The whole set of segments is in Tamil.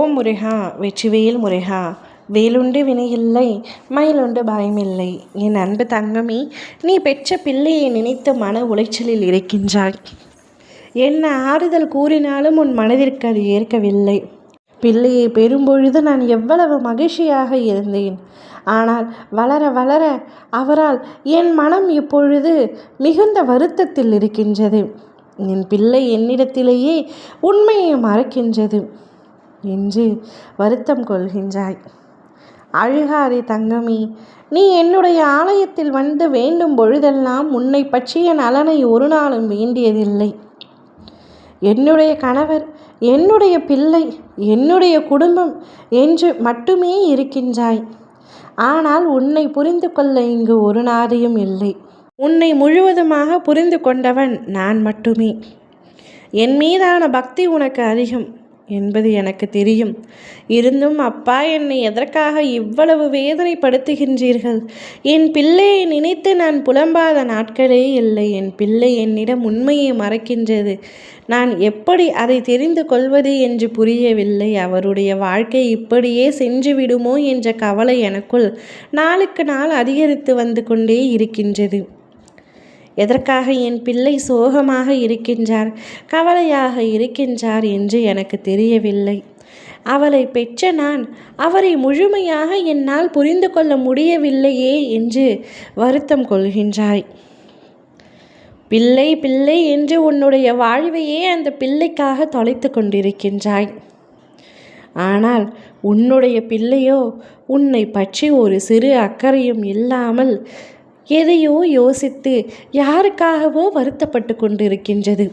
ஓம் முருகா வெற்றிவேல் முருகா வேலுண்டு வினையில்லை மயிலுண்டு பயமில்லை. என் அன்பு தங்கமே நீ பெற்ற பிள்ளையை நினைத்து மன உளைச்சலில் இருக்கின்றாய். என்ன ஆறுதல் கூறினாலும் உன் மனதிற்கு அது ஏற்கவில்லை. பிள்ளையை பெறும்பொழுது நான் எவ்வளவு மகிழ்ச்சியாக இருந்தேன். ஆனால் வளர வளர அவரால் என் மனம் இப்பொழுது மிகுந்த வருத்தத்தில் இருக்கின்றது. என் பிள்ளை என்னிடத்திலேயே உண்மையை மறக்கின்றது. என்று வருத்தம் கொள்கின்றாய். அழுகாதே தங்கமி நீ என்னுடைய ஆலயத்தில் வந்து வேண்டும் பொழுதெல்லாம் உன்னை பற்றிய நலனை ஒரு நாளும் வேண்டியதில்லை. என்னுடைய கணவர் என்னுடைய பிள்ளை என்னுடைய குடும்பம் என்று மட்டுமே இருக்கின்றாய். ஆனால் உன்னை புரிந்து கொள்ள இங்கு ஒரு நாதையும் இல்லை. உன்னை முழுவதுமாக புரிந்து கொண்டவன் நான் மட்டுமே. என் மீதான பக்தி உனக்கு அதிகம். என்பது எனக்கு தெரியும். இருந்தும் அப்பா என்னை எதற்காக இவ்வளவு வேதனைப்படுத்துகின்றீர்கள்? என் பிள்ளையை நினைத்து நான் புலம்பாத நாட்களே இல்லை. என் பிள்ளை என்னிடம் உண்மையை மறக்கின்றது. நான் எப்படி அதை தெரிந்து கொள்வது என்று புரியவில்லை. அவருடைய வாழ்க்கை இப்படியே சென்று விடுமோ என்ற கவலை எனக்குள் நாளுக்கு நாள் அதிகரித்து வந்து கொண்டே இருக்கின்றது. எதற்காக என் பிள்ளை சோகமாக இருக்கின்றார்? கவலையாக இருக்கின்றார் என்று எனக்கு தெரியவில்லை. அவளை பெற்ற நான் அவரை முழுமையாக என்னால் புரிந்து கொள்ள முடியவில்லையே என்று வருத்தம் கொள்கின்றாய். பிள்ளை பிள்ளை என்று உன்னுடைய வாழ்வையே அந்த பிள்ளைக்காக தொலைத்து கொண்டிருக்கின்றாய். ஆனால் உன்னுடைய பிள்ளையோ உன்னை பற்றி ஒரு சிறு அக்கறையும் இல்லாமல் எதையோ யோசித்து யாருக்காகவோ வருத்தப்பட்டு கொண்டிருக்கின்றது.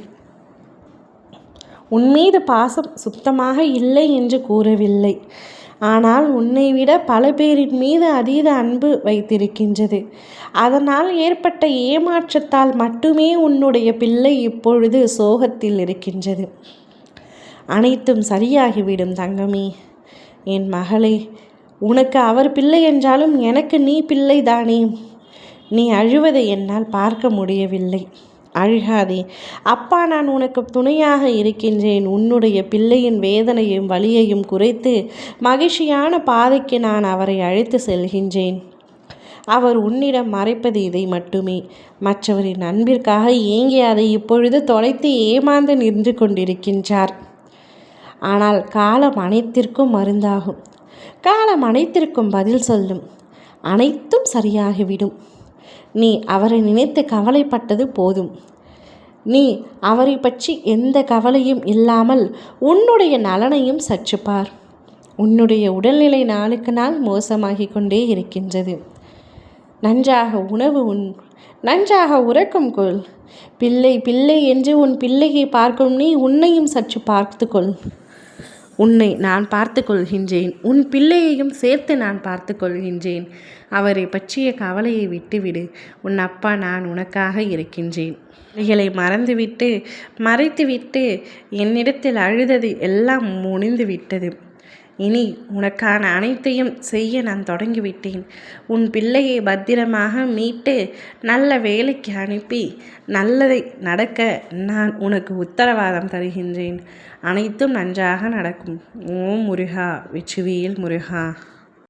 உன்மீது பாசம் சுத்தமாக இல்லை என்று கூறவில்லை. ஆனால் உன்னை விட பல பேரின் மீது அதீத அன்பு வைத்திருக்கின்றது. அதனால் ஏற்பட்ட ஏமாற்றத்தால் மட்டுமே உன்னுடைய பிள்ளை இப்பொழுது சோகத்தில் இருக்கின்றது. அனைத்தும் சரியாகிவிடும் தங்கமே. என் மகளே உனக்கு அவர் பிள்ளை என்றாலும் எனக்கு நீ பிள்ளை தானே நீ அழுவதை என்னால் பார்க்க முடியவில்லை. அழுகாதே. அப்பா நான் உனக்கு துணையாக இருக்கின்றேன். உன்னுடைய பிள்ளையின் வேதனையும் வலியையும் குறைத்து மகிழ்ச்சியான பாதைக்கு நான் அவரை அழைத்து செல்கின்றேன். அவர் உன்னிடம் மறைப்பது இதை மட்டுமே. மற்றவரின் அன்பிற்காக ஏங்கி அதை இப்பொழுது தொலைத்து ஏமாந்து நின்று கொண்டிருக்கின்றார். ஆனால் காலம் அனைத்திற்கும் மருந்தாகும். காலம் அனைத்திற்கும் பதில் சொல்லும். அனைத்தும் சரியாகிவிடும். நீ அவரை நினைத்து கவலைப்பட்டது போதும். நீ அவரை பற்றி எந்த கவலையும் இல்லாமல் உன்னுடைய நலனையும் சற்று பார் உன்னுடைய உடல்நிலை நாளுக்கு நாள் மோசமாகி கொண்டே இருக்கின்றது. நன்றாக உணவு உன் நன்றாக உறக்கம் கொள். பிள்ளை பிள்ளை என்று உன் பிள்ளையை பார்க்கும் நீ உன்னையும் சற்று பார்த்துக்கொள். உன்னை நான் பார்த்து கொள்கின்றேன் உன் பிள்ளையையும் சேர்த்து நான் பார்த்து கொள்கின்றேன் அவரை பற்றிய கவலையை விட்டுவிடு. உன் அப்பா நான் உனக்காக இருக்கின்றேன். இவைகளை மறந்துவிட்டு மறைத்துவிட்டு என்னிடத்தில் அழுதது எல்லாம் முடிந்து விட்டது இனி உனக்கான அனைத்தையும் செய்ய நான் தொடங்கிவிட்டேன். உன் பிள்ளையை பத்திரமாக மீட்டு நல்ல வேலைக்கு அனுப்பி நல்லதை நடக்க நான் உனக்கு உத்தரவாதம் தருகின்றேன். அனைத்தும் நன்றாக நடக்கும். ஓம் முருகா வெற்றிவேல் முருகா.